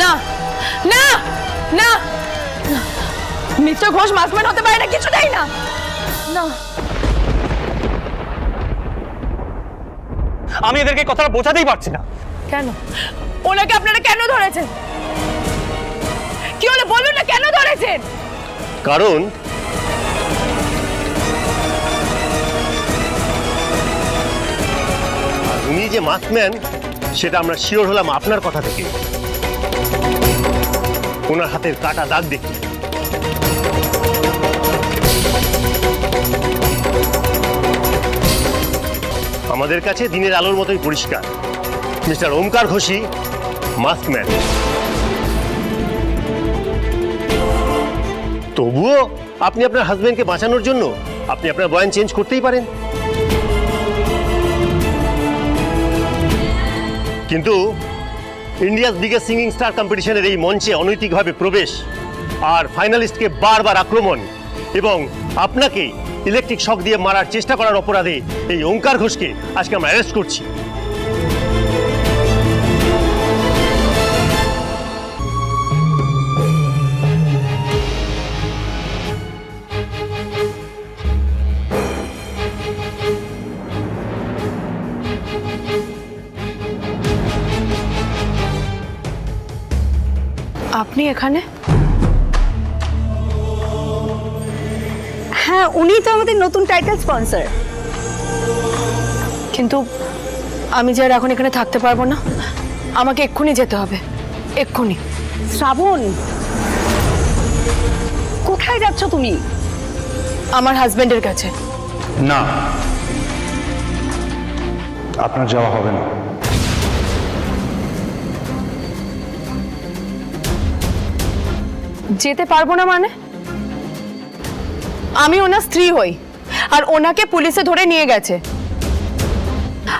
না না না। মিস্টার ঘোষ মাসম্যান হতে পারে না কিছুটাই না। না। আমি এদেরকে কথাটা বোঝাতেই পারছি না। কেন? ওনাকে আপনারা কেন ধরেছেন? কি হলো বলুন না কেন ধরেছেন? কারণ উনি যে মাস্কম্যান সেটা আমরা শিওর হলাম আপনার কথা থেকে। ওনার হাতের কাটা দাগ দেখি। আমাদের কাছে দিনের আলোর মতোই পরিষ্কার। মিস্টার ওমকার ঘোষী মাস্কম্যান তবুও আপনি আপনার হাজবেন্ডকে বাঁচানোর জন্য আপনি আপনার বয়ান চেঞ্জ করতেই পারেন। কিন্তু ইন্ডিয়াস বিগেস্ট সিঙ্গিং স্টার কম্পিটিশনের এই মঞ্চে অনৈতিকভাবে প্রবেশ আর ফাইনালিস্টকে বারবার আক্রমণ এবং আপনাকে ইলেকট্রিক শক দিয়ে মারার চেষ্টা করার অপরাধে এই ওঙ্কার ঘোষকে আজকে আমরা অ্যারেস্ট করছি। আপনি এখানে? হ্যাঁ উনি তো আমাদের নতুন টাইটেল স্পন্সর কিন্তু আমি যে আর এখন এখানে থাকতে পারব না আমাকে এক্ষুনি যেতে হবে এক্ষুনি। শ্রাবণ কোথায় যাচ্ছ তুমি? আমার হাজবেন্ডের কাছে। না। আপনার যাওয়া হবে না। যেতে পারব না মানে? আমি ওনার স্ত্রী হই, আর ওনাকে পুলিশে ধরে নিয়ে গেছে।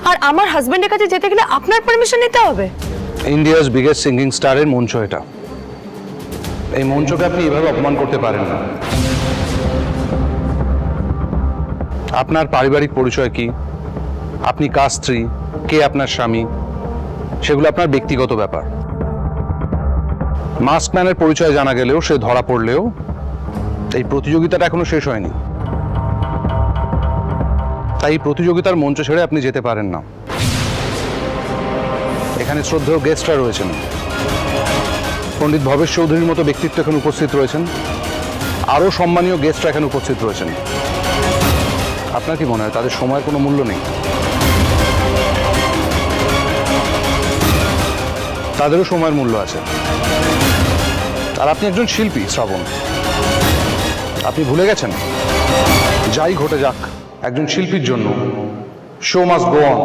আর আমার হাজবেন্ডের কাছে যেতে গেলে আপনার পারমিশন নিতে হবে? ইন্ডিয়াস বিগেস্ট সিঙ্গিং স্টারের মঞ্চ এটা। এই মঞ্চকে আপনি এভাবে অপমান করতে পারেন না। আপনার পারিবারিক পরিচয় কি? আপনি কার স্ত্রী? কে আপনার স্বামী? সেগুলো আপনার ব্যক্তিগত ব্যাপার। মাস্কম্যানের পরিচয় জানা গেলেও সে ধরা পড়লেও এই প্রতিযোগিতাটা এখনও শেষ হয়নি। তাই প্রতিযোগিতার মঞ্চ ছেড়ে আপনি যেতে পারেন না। এখানে শ্রদ্ধেয় গেস্টরা রয়েছেন। পণ্ডিত ভবেশ চৌধুরীর মতো ব্যক্তিত্ব এখানে উপস্থিত রয়েছেন। আরও সম্মানীয় গেস্টরা এখানে উপস্থিত রয়েছেন। আপনার কি মনে হয়, তাদের সময়ের কোনো মূল্য নেই? তাদেরও সময়ের মূল্য আছে। আর আপনি একজন শিল্পী, শ্রাবণ। আপনি ভুলে গেছেন? যাই ঘটে যাক, একজন শিল্পীর জন্য। শো মাস গো অন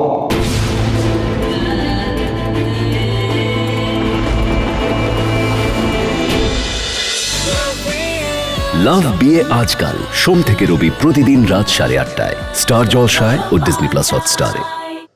লাভ বিয়ে আজকাল। সোম থেকে রবি প্রতিদিন রাত সাড়ে আটটায়। স্টার জলসায় ও ডিজনি প্লাস হটস্টারে।